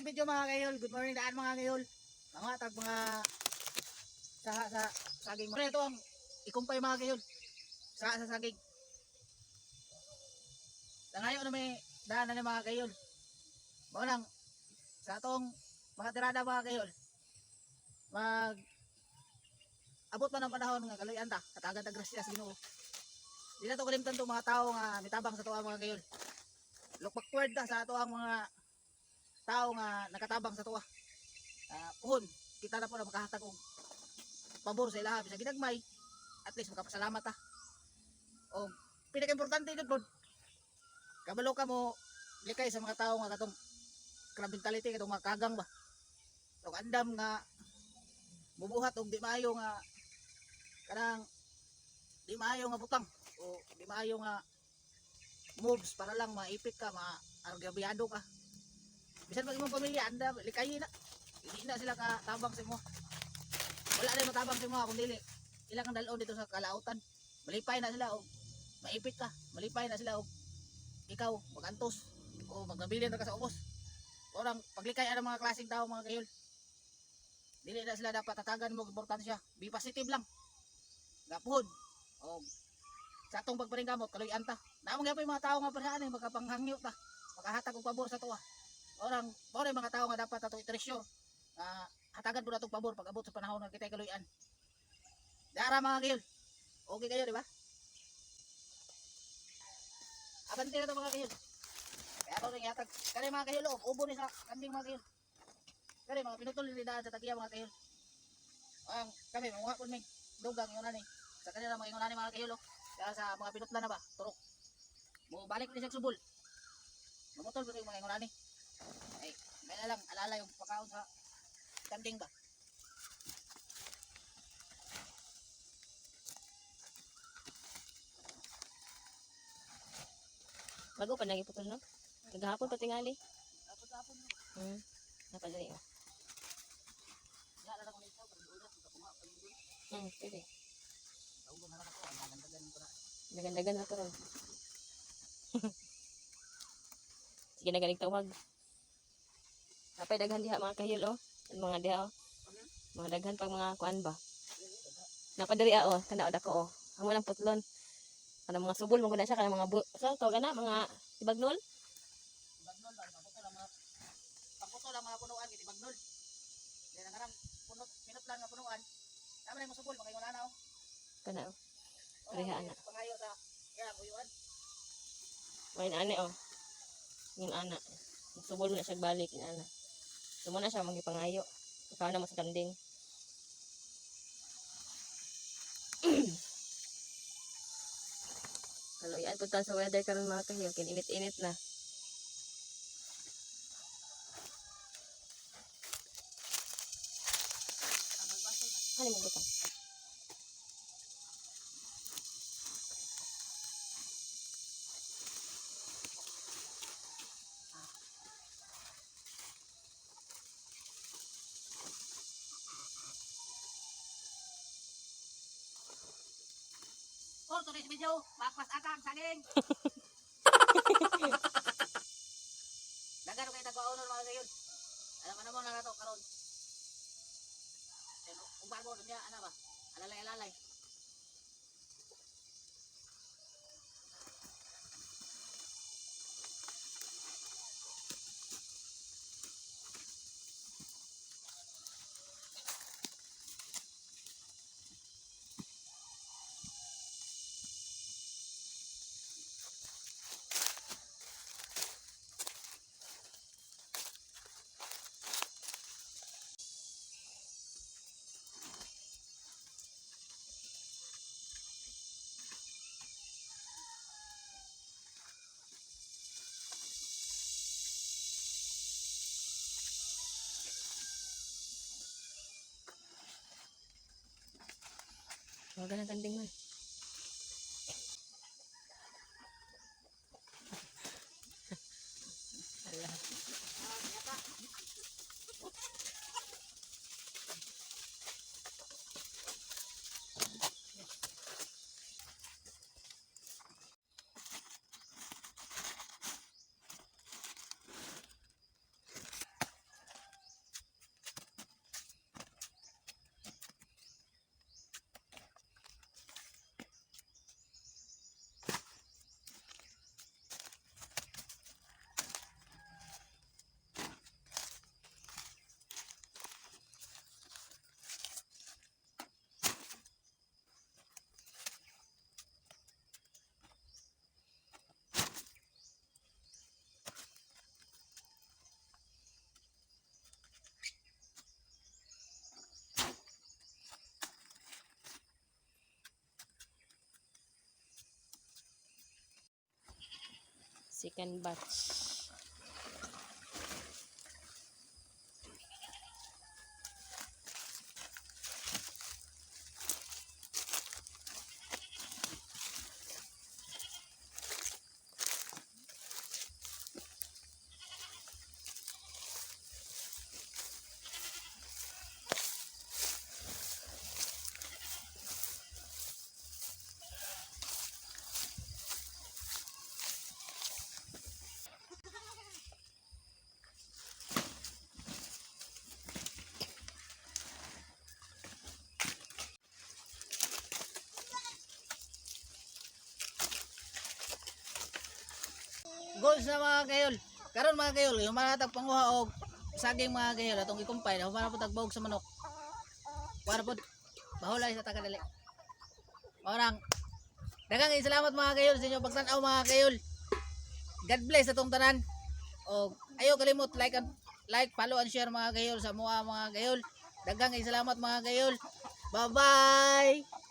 today's video mga kayol. Good morning daan mga kayol. Mga tag mga sa sa saging. Pre ito ang ikumpay mga kayol. Sa sa saging. Dangayo na may daan na mga kayol. Mao nang sa atong mga tirada mga kayol. Mag abot man ang panahon nga kaloy anta katagan ta grasya sa Ginoo. Di na to kalimtan to mga tao nga mitabang sa tuwa mga kayol. Look backward ta sa ato ang mga tao nga nakatabang sa tuwa. Uh, puhon, kita na po na makahatag og pabor sa ilaha sa ginagmay. At least makapasalamat ta. O pinaka-importante jud pod. Kabalo ka mo likay sa mga tao nga katong crab mentality katong mga kagang ba. Katong andam nga bubuhat og di maayo nga kanang di maayo nga butang o di maayo nga moves para lang maipit ka, ma-argabyado ka bisan pag imong pamilya anda likayi na. Hindi na sila katabang sa mo wala na matabang sa mo kung dili. Ilang ang dalon dito sa kalautan. Malipay na sila og maipit ka. Malipay na sila og ikaw magantos. O magmabilin ka sa ubos. Orang paglikay ang mga klaseng tao mga kayol dili na sila dapat tatagan mo importansya. Be positive lang. Gapuhon o sa atong pagparinggamot kaloy anta naamong gyapon yung mga tao nga parhaan eh makapanghangyo ta. Makahatag og pabor sa tuwa orang mo mga tao nga dapat ato itresyo uh, hatagan po natong pabor pag abot sa panahon nga kita kaluyan dara mga kayol okay kayo di ba? Abante na to mga kayol kaya ako nang yatag. Kani mga kayol oh, ubo ni sa kanding mga kayol kani mga pinutol ni sa tagiya mga kayol ang kami mga po may dugang yun ani sa kanila mga ingon ani mga kayol oh. kaya sa mga pinutla na ba? Turok. Balik ni sa subol mamutol po yung mga ingon ani ay, may na lang, alala yung pagkaon sa kanding ba? Bago pa putol, no? Naghapon pa tingali. Tapos-tapos mo. Hmm. Napadali, oh. Yala lang kung ikaw, pero doon na, kumaha pa doon. Hmm, pwede. Tawag na lang ako, ang dagandagan ko na. Dagan-dagan na to, ron. Sige na galing tawag. Napay daghan diha mga kahil, oh. Mga diha, oh. Mga daghan pag mga kuan ba. Napadari, ah, oh. Kana, dako, oh. Ang walang putlon. Kana mga subol, mga siya, kana mga bu... Sa to, kana, mga tibagnol. Bagnol ba, pagputo lang mga, pagputo lang mga punuan, kiti bagnol. Yan ang karang, punot, pinot lang nga punuan. Tama na yung masubol, mga ingon na, oh. Kana, oh. Mga ana. Pangayo sa, kaya, kuyuan. Main ane, oh. Yung ana. Subol mo na siya balik, yung ana. Sumo na siya, magipangayo. Ikaw na mas kanding. Kaloyan po sa weather karon mga kahil, kininit-init na. Ano mo butang? Tuloy video, pakpas atang, saging. Dagan kayo tagwaonon mga kayon. Alam mo naman na to karon. Eh, Kung bago niya, ano ba? Alalay-alalay. Huwag ng kanding man. Second batch. Goals na mga kayol. Karon mga kayol yung manatag panguha og saging mga kayol atong ikumpay na humana po tagbog sa manok. Para po bahulay sa tagadali orang dagang salamat mga kayol sa inyo pagtanaw mga kayol. God bless atong tanan. O ayo kalimot like and like follow and share mga kayol sa mga mga kayol. Dagang salamat mga kayol. Bye bye